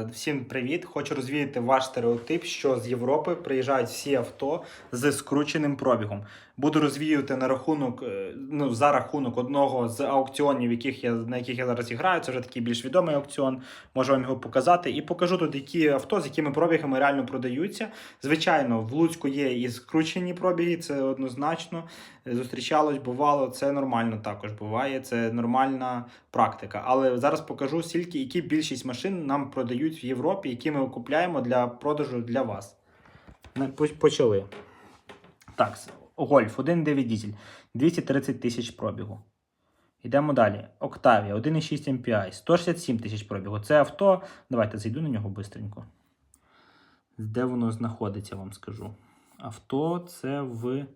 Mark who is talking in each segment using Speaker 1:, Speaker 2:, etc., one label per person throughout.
Speaker 1: Всім привіт! Хочу розвіяти ваш стереотип, що з Європи приїжджають всі авто з скрученим пробігом. Буду розвіювати на рахунок, е, ну за рахунок одного з аукціонів, яких я на яких я зараз граю. Це вже такий більш відомий аукціон. Можу вам його показати. І покажу тут, які авто з якими пробігами реально продаються. Звичайно, в Луцьку є і скручені пробіги, це однозначно. Зустрічалось, бувало, це нормально також буває. Це нормальна практика. Але зараз покажу, скільки які більшість машин нам продають в Європі, які ми купляємо для продажу для вас. Почали. Так, Гольф 1.9 дізель, 230 тисяч пробігу. Йдемо далі. Octavia 1.6 MPI, 167 тисяч пробігу. Це авто. Давайте зайду на нього швидко. Де воно знаходиться, вам скажу. Авто це в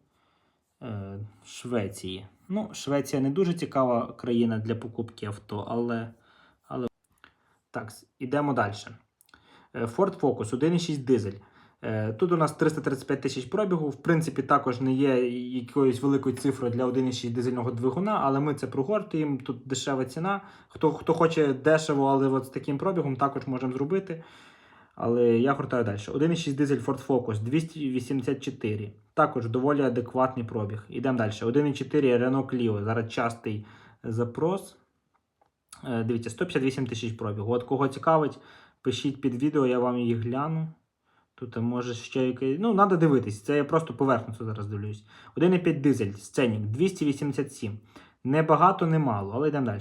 Speaker 1: е, Швеції. Ну, Швеція не дуже цікава країна для покупки авто, але. але... Так, ідемо далі. Е, Ford Focus 1.6 дизель. Е, Тут у нас 335 тисяч пробігу. В принципі, також не є якоюсь великою цифрою для 1.6 дизельного двигуна, але ми це прогортуємо. Тут дешева ціна. Хто, хто хоче дешево, але от з таким пробігом, також можемо зробити. Але я гортаю далі. 1.6 дизель Ford Focus 284. Також доволі адекватний пробіг. Ідемо далі. 1.4 Renault Clio. Зараз частий запрос. Е, Дивіться, 158 тисяч пробігу. От кого цікавить, пишіть під відео, я вам її гляну. Тут може ще якийсь. Ну, треба дивитись. Це я просто поверхностю зараз дивлюсь. 1,5 дизель, сценік 287. Не багато, не мало, але йдемо далі.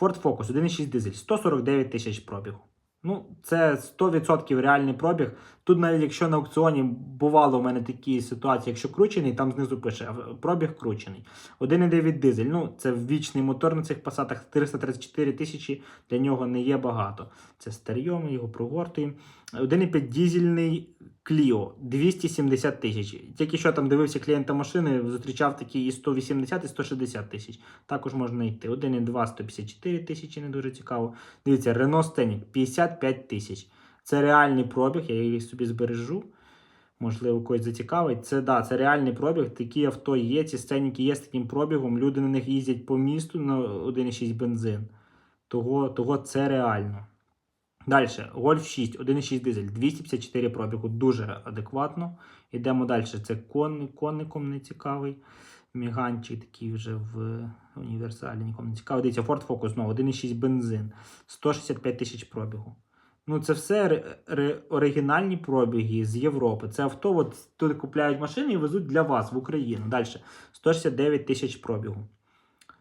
Speaker 1: Ford Focus 1,6 дизель, 149 тисяч пробігу. Ну, це 100% реальний пробіг. Тут навіть якщо на аукціоні бувало у мене такі ситуації, якщо кручений, там знизу пише пробіг кручений. 1,9 дизель. Ну, це вічний мотор на цих пасатах 334 тисячі, для нього не є багато. Це старьо, ми його прогортуємо. 1,5 дізельний Clio 270 тисяч. Тільки що там дивився клієнта машини, зустрічав такі і 180, і 160 тисяч. Також можна йти. 1,2 154 тисячі, не дуже цікаво. Дивіться, Renault Scenic 55 тисяч. Це реальний пробіг, я їх собі збережу. Можливо, когось зацікавить. Це да, це реальний пробіг. Такі авто є, ці сценіки є з таким пробігом. Люди на них їздять по місту на 1,6 бензин. Того, того це реально. Далі, Golf 6, 1,6 дизель, 254 пробігу, дуже адекватно. Йдемо далі. Це кон, конником не цікавий. Міганчик такий вже в універсалі, нікому не цікавий. Дивіться, Ford Focus знову 1,6 бензин, 165 тисяч пробігу. Ну, це все оригінальні пробіги з Європи. Це авто, от тут купляють машини і везуть для вас в Україну. Далі 169 тисяч пробігу.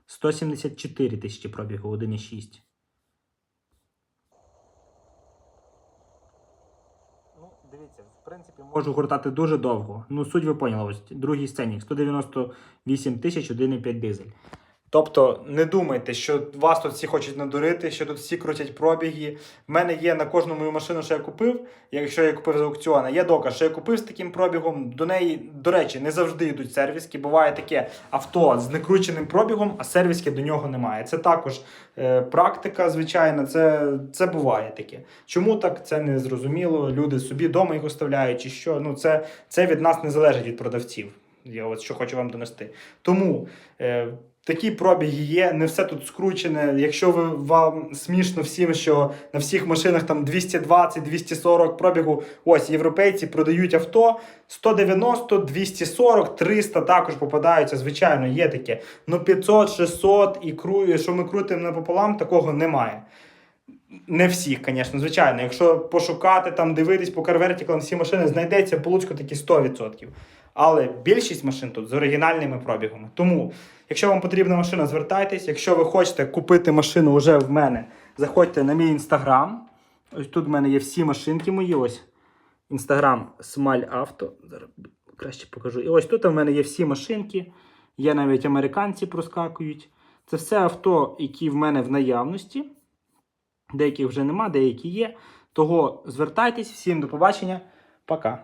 Speaker 1: 174 тисячі пробігу, 1,6. Ну, дивіться, в принципі, можу гортати дуже довго. Ну, суть ви поняли. Ось другий сценік 198 тисяч 1,5 дизель. Тобто не думайте, що вас тут всі хочуть надурити, що тут всі крутять пробіги. В мене є на кожну мою машину, що я купив. Якщо я купив з аукціону, є доказ, що я купив з таким пробігом. До неї, до речі, не завжди йдуть сервіски. Буває таке авто з некрученим пробігом, а сервіски до нього немає. Це також е, практика, звичайно, це, це буває таке. Чому так, це не зрозуміло. Люди собі вдома їх оставляють, чи що. Ну, це, це від нас не залежить від продавців. Я от що хочу вам донести. Тому. Е, Такі пробіги є, не все тут скручене. Якщо ви вам смішно всім, що на всіх машинах там 220-240 пробігу, ось європейці продають авто 190, 240, 300 також попадаються. Звичайно, є таке. Ну 500, 600 і кру... що ми крутимо напополам, такого немає. Не всіх, звісно, звичайно. Якщо пошукати, там дивитись по карвертіклам всі машини, знайдеться по такі 100%. Але більшість машин тут з оригінальними пробігами. Тому, якщо вам потрібна машина, звертайтесь. Якщо ви хочете купити машину вже в мене, заходьте на мій інстаграм. Ось тут в мене є всі машинки мої. Ось інстаграм Смаль Авто. Зараз краще покажу. І ось тут в мене є всі машинки. Є навіть американці проскакують. Це все авто, які в мене в наявності. Деяких вже нема, деякі є. Того звертайтесь, всім до побачення. Пока.